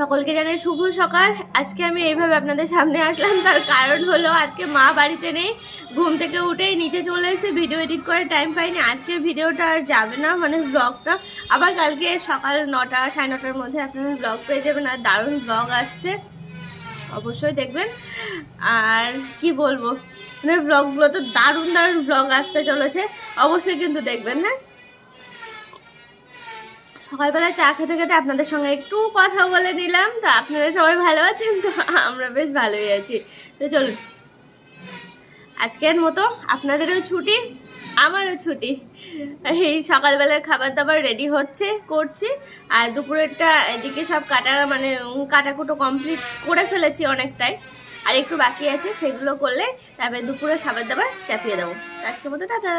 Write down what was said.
সকলকে জানাই শুভ সকাল। আজকে আমি এইভাবে আপনাদের সামনে আসলাম, তার কারণ হলো আজকে মা বাড়িতে নেই, ঘুম থেকে উঠেই নিচে চলে এসে ভিডিও এডিট করে টাইম পাইনি। আজকে ভিডিওটা আর যাবে না মানে ব্লগটা আবার কালকে সকাল নটা, সাড়ে নটার মধ্যে আপনারা ব্লগ পেয়ে যাবেন, আর দারুণ ব্লগ আসছে। অবশ্যই দেখবেন। আর কি বলব? মানে ব্লগগুলো তো দারুণ দারুণ ব্লগ আসতে চলেছে। অবশ্যই কিন্তু দেখবেন হ্যাঁ? সকালবেলা চা খেতে খেতে আপনাদের সঙ্গে একটু কথা বলে নিলাম। তো আপনারা সবাই ভালো আছেন? তো আমরা বেশ ভালোই আছি। তো চলুন। আজকের মতো আপনাদেরও ছুটি, আমারও ছুটি। এই সকালবেলার খাবার দাবার রেডি হচ্ছে, করছি। আর দুপুরেরটা এদিকে সব কাটা মানে কাটাকুটো কমপ্লিট করে ফেলেছি অনেকটাই। আর একটু বাকি আছে, সেগুলো করলে তারপরে দুপুরে খাবার দাবার চাপিয়ে দেবো। আজকের মতো টাটা।